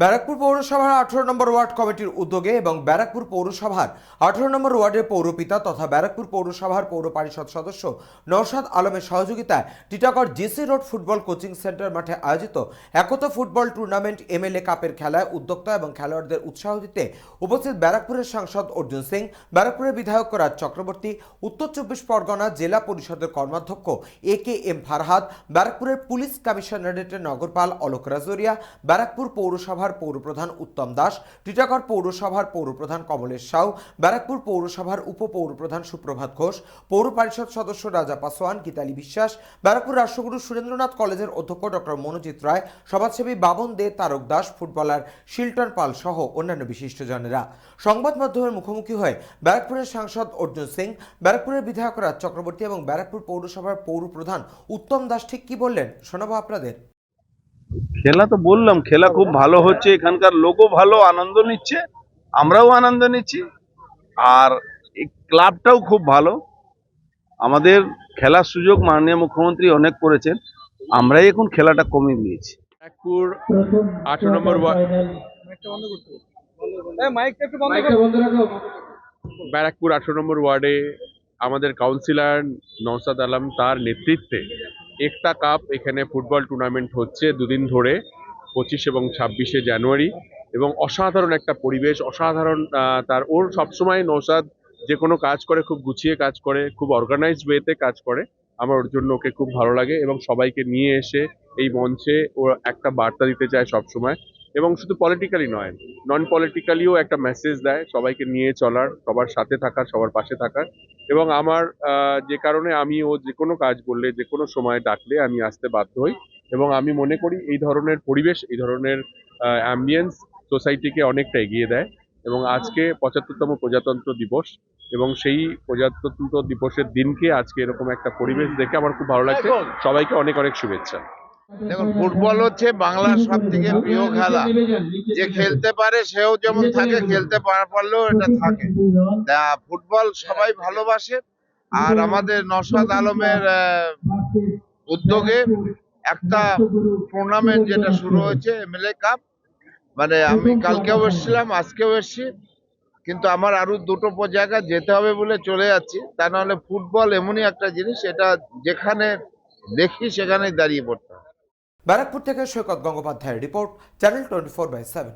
ব্যারাকপুর পৌরসভার আঠারো নম্বর ওয়ার্ড কমিটির উদ্যোগে এবং ব্যারাকপুর পৌরসভার আঠারো নম্বর ওয়ার্ডের পৌরপিতা তথা ব্যারাকপুর পৌরসভার পৌর পরিষদ সদস্য নৌসাদ আলমের সহযোগিতায় Titagarh GC road football coaching centre মাঠে আয়োজিত একতা ফুটবল টুর্নামেন্ট এমএলএ কাপের খেলায় উদ্যোক্তা এবং খেলোয়াড়দের উৎসাহ দিতে উপস্থিত ব্যারাকপুরের সাংসদ অর্জুন সিং, ব্যারাকপুরের বিধায়ক রাজ চক্রবর্তী, উত্তর চব্বিশ পরগনা জেলা পরিষদের কর্মাধ্যক্ষ এ কে এম ফারহাদ ব্যারাকপুরের পুলিশ কমিশনারেটের নগরপাল অলোক রাজরিয়া, ব্যারাকপুর পৌরসভার পৌরপ্রধান উত্তম দাস, টিটাগড় পৌরসভার পৌরপ্রধান কমলেশ সাউ, ব্যারাকপুর পৌরসভার উপপৌরপ্রধান সুপ্রভাত ঘোষ, পৌর পরিষদ সদস্য রাজা পাসোয়ান গীতালি বিশ্বাস, ব্যারাকপুর রাষ্ট্রগুরু সুরেন্দ্রনাথ কলেজের অধ্যক্ষ ডক্টর মনোজিৎ রায়, সমাজসেবী বাবন দে তারক দাস, ফুটবলার শিল্টন পাল সহ অন্যান্য বিশিষ্টজনেরা। সংবাদ মাধ্যমের মুখোমুখি হয়ে ব্যারাকপুরের সাংসদ অর্জুন সিং, ব্যারাকপুরের বিধায়ক রাজ চক্রবর্তী এবং ব্যারাকপুর পৌরসভার পৌরপ্রধান উত্তম দাস ঠিক কি বললেন শোনাবো আপনাদের। খেলা তো বললাম খেলা খুব ভালো হচ্ছে এখানকার লোকও ভালো আনন্দ নিচ্ছে আমরাও আনন্দ নিচ্ছি। আর এই ক্লাবটাও খুব ভালো। আমাদের খেলার সুযোগ মাননীয় মুখ্যমন্ত্রী অনেক করেছেন আমরাই এখন খেলাটা কমিয়ে দিয়েছি। ব্যারাকপুর আঠারো নম্বর ব্যারাকপুর আঠারো নম্বর ওয়ার্ডে আমাদের কাউন্সিলর নওসাদ আলম তার নেতৃত্বে একতা কাপ এখানে ফুটবল টুর্নামেন্ট হচ্ছে দুদিন ধরে, পঁচিশ এবং ছাব্বিশে জানুয়ারি। এবং অসাধারণ একটা পরিবেশ, অসাধারণ তার, ওর সবসময় নৌসাদ যে কোনো কাজ করে, খুব গুছিয়ে কাজ করে, খুব অর্গানাইজ ওয়েতে কাজ করে। আমার ওর জন্য ওকে খুব ভালো লাগে এবং সবাইকে নিয়ে এসে এই মঞ্চে ও একটা বার্তা দিতে চায় সবসময়। এবং শুধু পলিটিক্যালি নয় নন পলিটিক্যালিও একটা মেসেজ দেয় সবাইকে নিয়ে চলার সবার সাথে থাকার সবার পাশে থাকার। এবং আমার যে কারণে আমি ও যে কোনো কাজ বললে যে কোনো সময় ডাকলে আমি আসতে বাধ্য হই। এবং আমি মনে করি এই ধরনের পরিবেশ এই ধরনের অ্যাম্বিয়েন্স সোসাইটিকে অনেকটা এগিয়ে দেয়। এবং আজকে পঁচাত্তরতম প্রজাতন্ত্র দিবস এবং সেই প্রজাতন্ত্র দিবসের দিনকে আজকে এরকম একটা পরিবেশ দেখে আমার খুব ভালো লাগছে। সবাইকে অনেক অনেক শুভেচ্ছা। দেখুন, ফুটবল হচ্ছে বাংলার সব থেকে প্রিয় খেলা। যে খেলতে পারে সেও যেমন থাকে, খেলতে পারা পারলেও এটা থাকে। ফুটবল সবাই ভালোবাসে। আর আমাদের নসাদ আলমের উদ্যোগে একটা টুর্নামেন্ট যেটা শুরু হয়েছে এমএলএ কাপ মানে আমি কালকেও এসেছিলাম, আজকেও এসেছি। কিন্তু আমার আরও দুটো জায়গা যেতে হবে বলে চলে যাচ্ছি। তা নাহলে ফুটবল এমনই একটা জিনিস এটা যেখানে দেখি সেখানেই দাঁড়িয়ে পড়তে ব্যারাকপুর থেকে সৈকত গঙ্গোপাধ্যায়ের report channel twenty four by seven